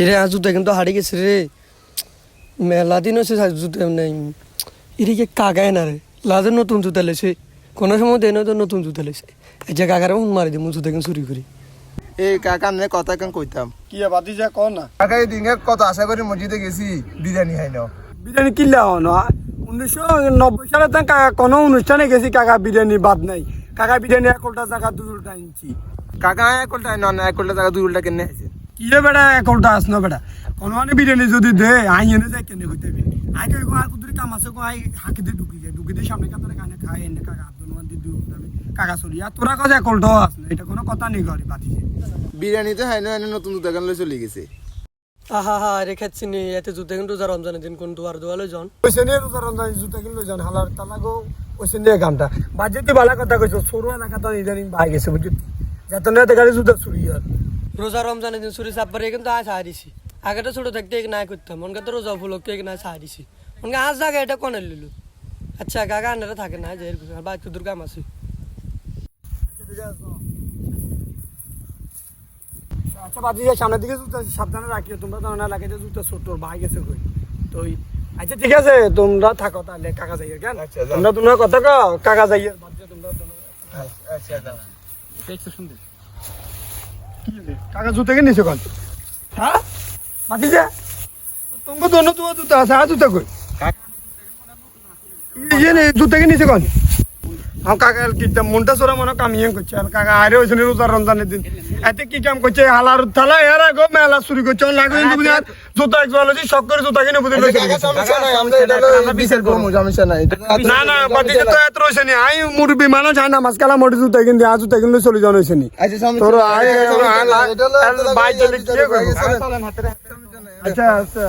এরে আজ জুতা কিন্তু হারিয়ে গেছে রে। মেলা দিন হচ্ছে আজ জুতা নেই। এদিকে কাকায় না রে লাদের নতুন জুতা লেছে। কোনো সময় দেয় না তো নতুন জুতা লেছে। এই যে কাকারে ফোন মারি দিই জুতা কিন্তু চুরি করি? এই কাকা নে কথা কেন কইতাম? কি বাদি যা কর না। কাকা এই দিনে কত আশা করি মসজিদে গেছি বিরিয়ানি খাই না বিরিয়ানি কিনলে হন উনিশশো নব্বই সালে তো কাকা কোনো অনুষ্ঠানে গেছি কাকা বিরিয়ানি বাদ নাই। কাকা বিরিয়ানি এক উল্টা জায়গা দুই উল্টা ইঞ্চি। কাকা এক উল্টা না না এক উল্টা জায়গা দুই উল্টা কেন আছে কি রে বেটা এক উল্টা আস না বেটা কোনো মানে বিরিয়ানি যদি দে আই এনে যায় কেনে হইতে হবে আই কই আর কুদুরি কাম আছে? কো আই হাকি দিয়ে ঢুকি যায় ঢুকি দিয়ে সামনে কাতারে কানে খায় এনে কাকা মান দিয়ে দুই উল্টা কাকা সরি আর তোরা কাছে এক আস না। এটা কোনো কথা নেই ঘরে বাদি বিরিয়ানি তো খাই না এনে নতুন দুটা কেন লই চলে গেছে। আহা হা রে খাচ্ছি নি এতে জুতা কিন্তু যা রমজানের দিন কোন দুয়ার দোয়ালে জন ওইসে নিয়ে রোজা রমজান জুতা কিনলো জান হালার তালাগো ওইসে নিয়ে কামটা বাজেতে ভালো কথা কইছো সরু এলাকা তো ইদানিং ভাই গেছে বুঝলি? যাতে না দেখালে জুতা চুরি আর রোজা রমজানের দিন চুরি চাপ পারে কিন্তু আজ হারিছি। আগে তো ছোট থাকতে এক নাই করতাম মনকে তো রোজা উপলক্ষে এক নাই হারিছি। মনকে আজ জায়গা এটা কোনে লিলু আচ্ছা কাকা আন্ডারে থাকে না যে এরকম আর আছে। আচ্ছা বাদি যায় সামনের দিকে জুতা সাবধানে রাখিও তোমরা তো না লাগে যে জুতা ছোট ভাই গেছে কই? তো আচ্ছা ঠিক আছে তোমরা থাকো তাহলে কাকা যাই কেন? আচ্ছা, তোমরা তোমরা কথা কাকা যাই বাদ দিয়ে তোমরা কাকা জুতা কে নিছো কোন হ্যাঁ? বাদি যা? তোমাকে দোনো তোমার জুতা আছে আর জুতা কই জুতা কে নিছো কোন আমার কাকা কিতা মনটা সরা মনে কামিয়ে করছে আর কাকা আরে হয়েছে রোজার রমজানের দিন এতে কি কাম করছে হালার থালা এর আগে মেলা চুরি করছে লাগে বুঝি আর জুতা এক জল শখ করে জুতা কিনে বুঝি না না বাদিকে তো এত রয়েছে নি আই মুরবি মানুষ আয় নামাজ কালা মোটি জুতা কিনতে আজ জুতা কিনলে চলে যাওয়া হয়েছে নি তোর বাইক চলে হাতে। আচ্ছা আচ্ছা